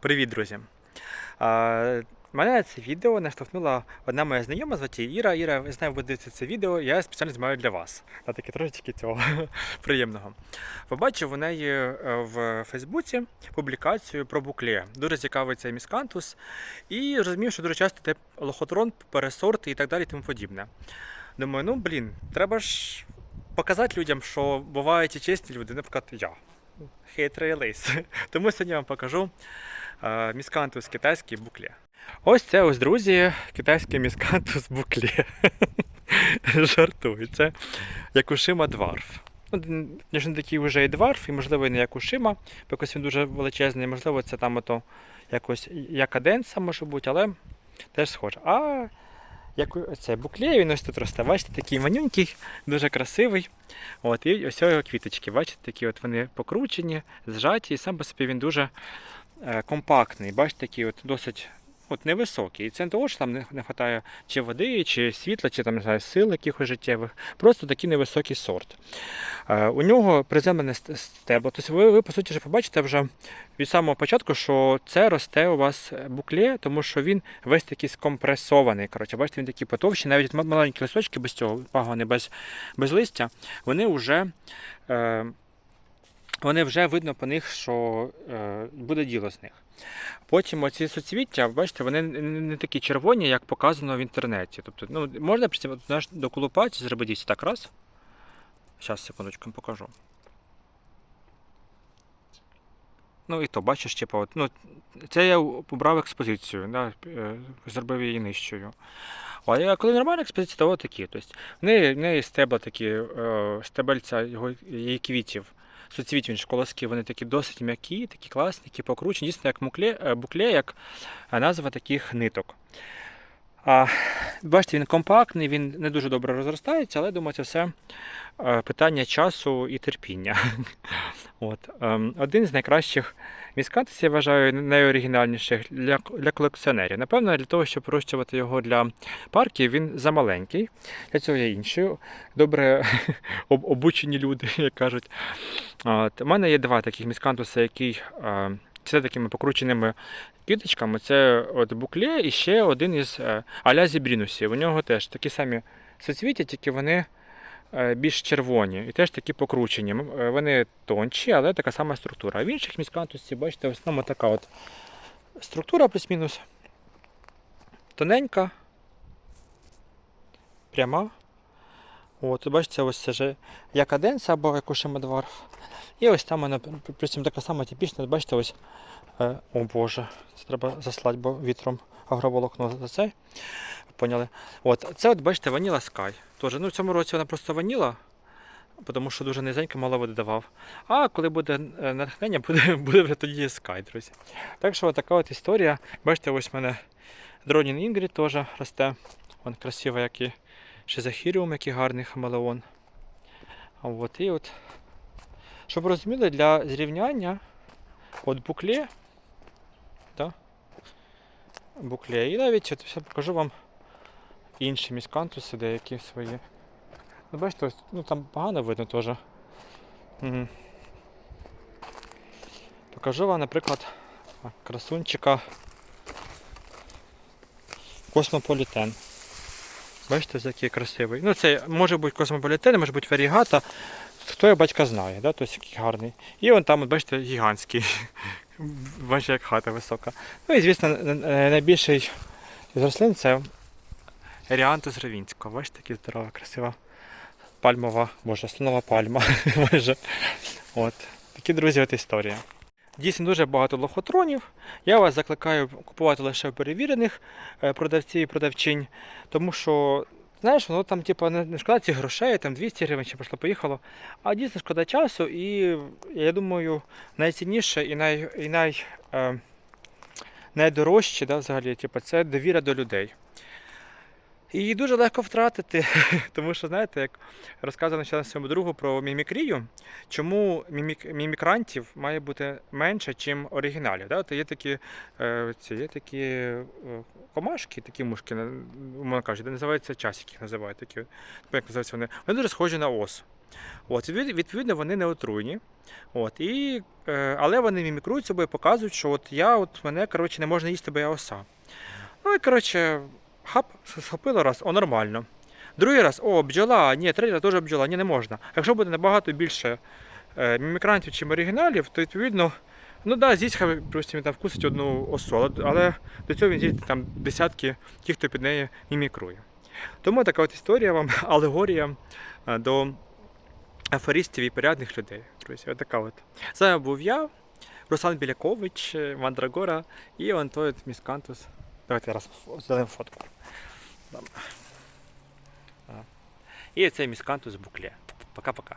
Привіт, друзі! А, Мене це відео наштовхнула одна моя знайома, звати Іра. Іра, я знаю, ви дивитеся це відео, я спеціально знімаю для вас. На таке трошечки цього приємного. Побачив у неї е, в Фейсбуці публікацію про букле. Дуже цікавий цей міскантус. І розумів, що дуже часто це лохотрон, пересорти і так далі, і тому подібне. Думаю, ну блін, треба ж показати людям, що бувають і чесні люди, наприклад, я. Хитрий лис. Тому сьогодні я вам покажу міскантус китайський букле. Ось це ось, друзі, китайський міскантус букле. Жартую, це Якушима дварф. Ну, звісно, такий вже і дварф, і можливо і не Якушима, бо якось він дуже величезний, можливо, це там ото якось якаденса може бути, але теж схоже. А як це букле, він ось тут росте. Бачите, такий манюнький, дуже красивий. От, і ось його квіточки, бачите, такі от вони покручені, зжаті, і сам по собі він дуже е, компактний. Бачите, такий от досить от невисокий. І це не того, що там не, вистачає чи води, чи світла, чи там не знаю, сил якихось життєвих. Просто такий невисокий сорт. Е, у нього приземлене стебло. Тобто ви, ви по суті вже побачите вже від самого початку, що це росте у вас букле, тому що він весь такий скомпресований. Коротше, бачите, він такий потовщий, навіть маленькі листочки без цього, пагони без, без листя, вони вже. Е, вони вже видно по них, що е, буде діло з них. Потім оці соцвіття, бачите, вони не такі червоні, як показано в інтернеті. Тобто, ну, можна знаєш, доколупатися, зробити так раз. Зараз, секундочку, покажу. Ну і то, бачиш, типу, от, ну, це я обрав експозицію, да, е, зробив її нижчою. А коли нормальна експозиція, то от такі. Тобто, в неї, в неї стебла такі, е, стебельця її квітів. Суцвіт він ж вони такі досить м'які, такі класні, такі покручені, дійсно як мукле, е, букле, як назва таких ниток. А, бачите, він компактний, він не дуже добре розростається, але думаю, це все е, питання часу і терпіння. От, ем, один з найкращих міскантусів, я вважаю, найоригінальніших для, для колекціонерів. Напевно, для того, щоб вирощувати його для парків, він замаленький. Для цього є інші добре обучені люди, як кажуть. От, у мене є два таких міскантуси, які це такими покрученими квіточками. Це от букле і ще один із е, аля зібрінусів. У нього теж такі самі соцвіття, тільки вони більш червоні і теж такі покручені. Е, Вони тонші, але така сама структура. А в інших міскантусів, бачите, в основному така от структура плюс-мінус. Тоненька, пряма. От, бачите, ось це же якаденса або якушимадварф. І ось там вона причому така сама типічна, бачите, ось. Е, о Боже, це треба заслати, бо вітром агроволокно за це. Поняли? От, це от бачите, ваніла Sky. Тоже, ну, в цьому році вона просто ваніла, тому що дуже низенько мало води давав. А коли буде е, натхнення, буде, буде вже тоді Sky, друзі. Так що така от історія. Бачите, ось в мене Дронін Інгрід теж росте. Вон красиво, як і шизахіріум, який гарний хамелеон. От і от. Щоб розуміли, для зрівняння от букле. Да? Букле. І навіть от я покажу вам інші міскантуси, деякі свої. Ну, бачите, ось, ну там погано видно теж. Угу. Покажу вам, наприклад, красунчика космополітен. Бачите, який красивий. Ну, це може бути космополітен, може бути варігата. Хто його батька знає, да? тобто який гарний. І он там, бачите, гігантський. Бачите, як хата висока. Ну і звісно, найбільший з рослин це Еріантус Равінського. Бачите, такий здорова, красива пальмова, боже, слонова пальма. майже. От. Такі, друзі, от історія. Дійсно дуже багато лохотронів. Я вас закликаю купувати лише перевірених е, продавців і продавчинь, тому що, знаєш, воно там, типу, не шкода цих грошей, там 200 гривень ще пішло поїхало, а дійсно шкода часу, і я думаю, найцінніше і най, і най, е, найдорожче, да, взагалі, типу, це довіра до людей. І її дуже легко втратити, тому що, знаєте, як розказано ще на своєму другу про мімікрію, чому мімік, мімікрантів має бути менше, ніж оригіналів. Да? Є такі, е, ці, є такі е, комашки, такі мушки, на- умовно кажучи, де називаються часики, називають такі. Як називаються вони? Вони дуже схожі на ос. От, відповідно, вони не отруйні. От, і, е, але вони мімікрують собою, показують, що от я, от мене коротше, не можна їсти, бо я оса. Ну і коротше, хап, схопило раз, о, нормально. Другий раз, о, бджола, ні, третій раз теж бджола, ні, не можна. Якщо буде набагато більше е, мімікрантів, чим оригіналів, то відповідно, ну да, хай, припустимо, там вкусить одну осу, але, до цього він з'їсть там десятки тих, хто під нею мімікрує. Тому така от історія вам, алегорія е, до афористів і порядних людей. Друзі, отака от. З вами був я, Руслан Білякович, Мандрагора і от міскантус. Давайте раз зробимо фотку. І цей міскантус букле. Пока-пока.